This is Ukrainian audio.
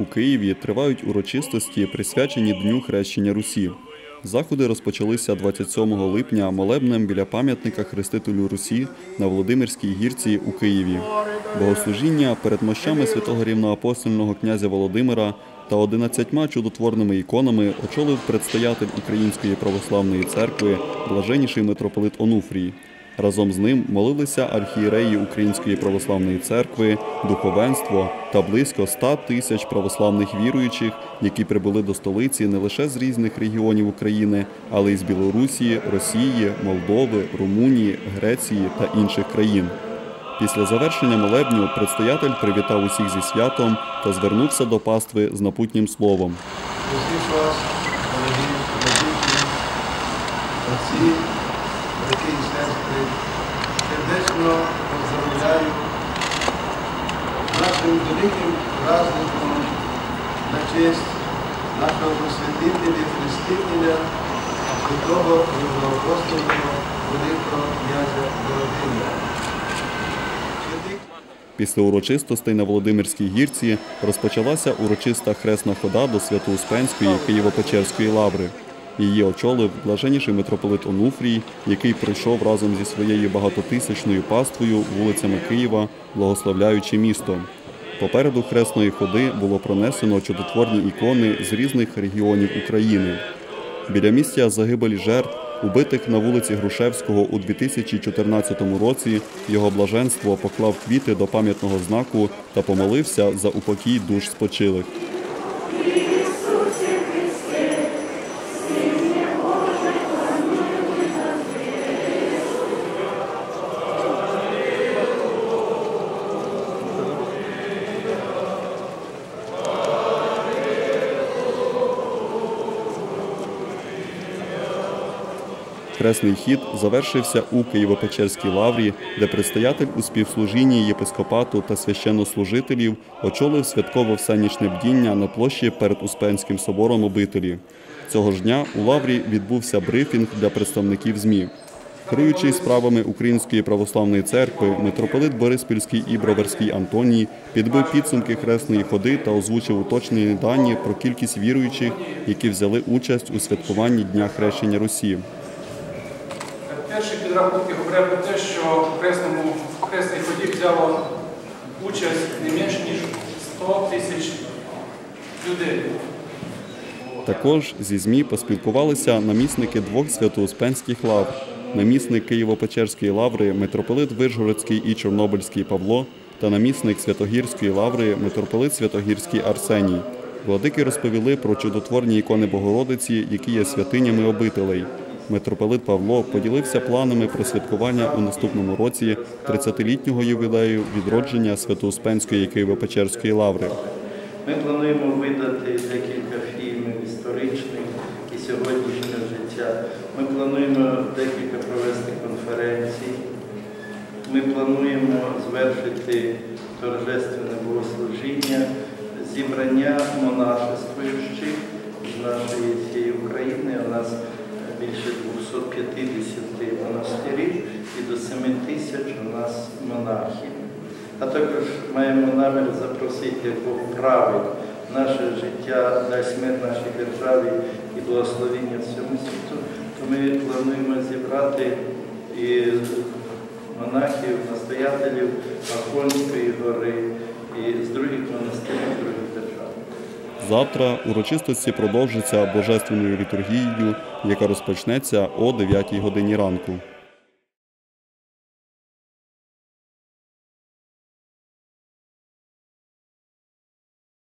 У Києві тривають урочистості, присвячені Дню хрещення Русі. Заходи розпочалися 27 липня молебнем біля пам'ятника Хрестителю Русі на Володимирській гірці у Києві. Богослужіння перед мощами святого рівноапостольного князя Володимира та 11 чудотворними іконами очолив предстоятель Української православної церкви блаженніший митрополит Онуфрій. Разом з ним молилися архієреї Української православної церкви, духовенство та близько 100 тисяч православних віруючих, які прибули до столиці не лише з різних регіонів України, але й з Білорусі, Росії, Молдови, Румунії, Греції та інших країн. Після завершення молебню предстоятель привітав усіх зі святом та звернувся до пастви з напутнім словом. Вас, брати сестри, сердечно поздравляю нашим великим праздником на честь нашого просвятителя, хрестителя, святого Рівноапостольного великого князя Володимира. Після урочистостей на Володимирській гірці розпочалася урочиста хресна хода до Свято-Успенської Києво-Печерської лаври. Її очолив блаженніший митрополит Онуфрій, який прийшов разом зі своєю багатотисячною паствою вулицями Києва, благословляючи місто. Попереду хресної ходи було пронесено чудотворні ікони з різних регіонів України. Біля місця загибелі жертв, убитих на вулиці Грушевського у 2014 році, його блаженство поклав квіти до пам'ятного знаку та помолився за упокій душ спочилих. Хресний хід завершився у Києво-Печерській лаврі, де предстоятель у співслужінні єпископату та священнослужителів очолив святково всенічне бдіння на площі перед Успенським собором обителі. Цього ж дня у лаврі відбувся брифінг для представників ЗМІ. Керуючий справами Української православної церкви, митрополит Бориспільський і Броварський Антоній підбив підсумки хресної ходи та озвучив уточнені дані про кількість віруючих, які взяли участь у святкуванні Дня хрещення Русі. Перші про те, що в хресному хресній ході взяло участь не менш ніж 100 тисяч людей. Також зі ЗМІ поспілкувалися намісники двох свято-успенських лавр. Намісник Києво-Печерської лаври митрополит Вишгородський і Чорнобильський Павло та намісник Святогірської лаври митрополит Святогірський Арсеній. Владики розповіли про чудотворні ікони Богородиці, які є святинями обителей. Митрополит Павло поділився планами про святкування у наступному році 30-літнього ювілею відродження Свято-Успенської Києво-Печерської лаври. Ми плануємо видати декілька фільмів історичних і сьогоднішнього життя. Ми плануємо декілька провести конференцій. Ми плануємо звершити торжественне богослужіння, зібрання монашествуючих з нашої цієї України. У нас більше 250 монастирів і до 7 тисяч у нас монахів. А також маємо намір запросити, Бог править наше життя, дасть мир нашій державі і благословення всьому світу, то ми плануємо зібрати і монахів, настоятелів Афонської гори і з других монастирів. Завтра урочистості продовжаться божественною літургією, яка розпочнеться о 9 годині ранку.